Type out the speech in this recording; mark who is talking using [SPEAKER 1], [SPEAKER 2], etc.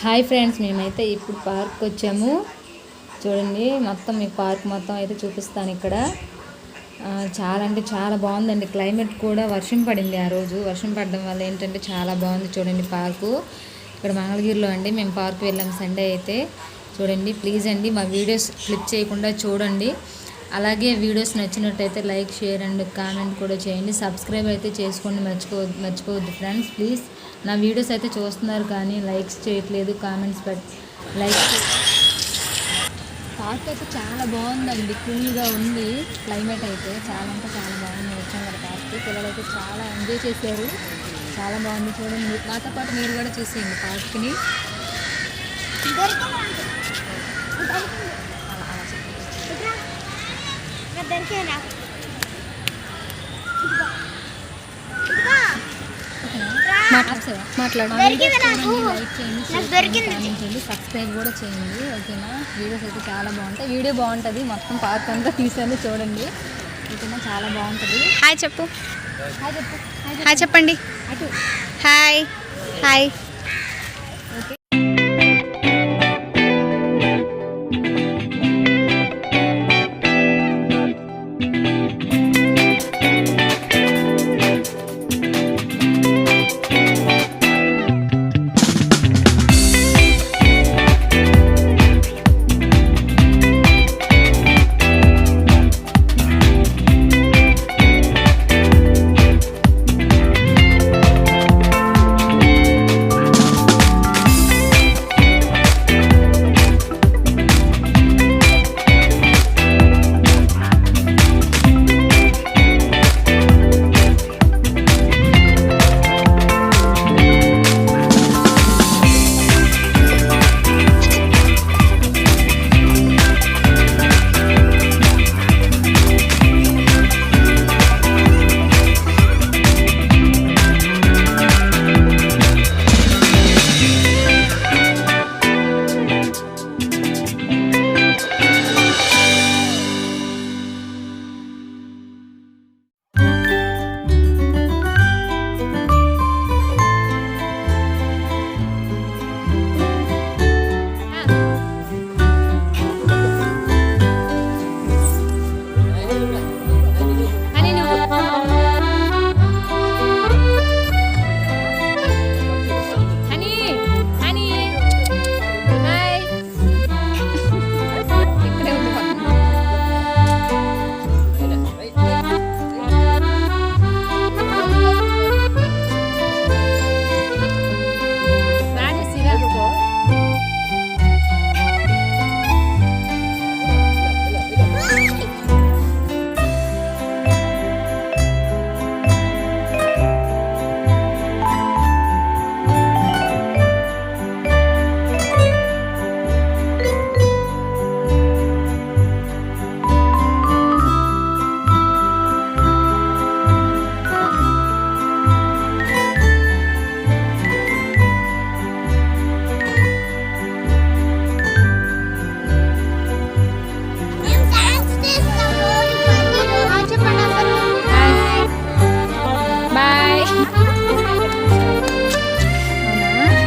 [SPEAKER 1] Hi friends మేమైతే ఇప్పుడు park వచ్చాము. చూడండి మొత్తం మీ పార్క్ మొత్తం అయితే చూపిస్తాను ఇక్కడ. చాలా అంటే చాలా బాగుందండి. క్లైమేట్ కూడా వర్షం పడింది ఆ రోజు. వర్షం పడడం వల్ల ఏంటంటే చాలా బాగుంది చూడండి పార్కు. ఇక్కడ మంగళగిరిలో అండి మేము పార్క్ వెళ్ళాం సండే అయితే. చూడండి ప్లీజ్ అండి మా వీడియోస్ క్లిక్ చేయకుండా చూడండి. అలాగే వీడియోస్ నచ్చినట్టయితే లైక్ షేర్ అండ్ కామెంట్ కూడా చేయండి. సబ్స్క్రైబ్ అయితే చేసుకోండి. మర్చిపో మర్చిపోవద్దు ఫ్రెండ్స్. ప్లీజ్ నా వీడియోస్ అయితే చూస్తున్నారు కానీ లైక్స్ చేయట్లేదు. కామెంట్స్ బట్ లైక్ పార్క్ అయితే చాలా బాగుందండి. కూల్గా ఉంది. క్లైమేట్ అయితే చాలా అంటే చాలా బాగుంది. వచ్చాం కదా పార్క్ పిల్లలు అయితే చాలా ఎంజాయ్ చేశారు. చాలా బాగుంది చూడండి. మాతో పాటు మీరు కూడా చూసేయండి పార్క్ని
[SPEAKER 2] మాట్లాడు
[SPEAKER 1] లైక్ చేయండి కామెంట్ చేయండి సబ్స్క్రైబ్ కూడా చేయండి ఓకేనా? వీడియోస్ అయితే చాలా బాగుంటాయి. వీడియో బాగుంటుంది. మొత్తం పార్క్ అంతా తీసాను చూడండి. ఓకేనా? చాలా బాగుంటుంది.
[SPEAKER 2] హాయ్ చెప్పు.
[SPEAKER 1] హాయ్ చెప్పు. హాయ్
[SPEAKER 2] హాయ్ చెప్పండి.
[SPEAKER 1] అటు
[SPEAKER 2] హాయ్ హాయ్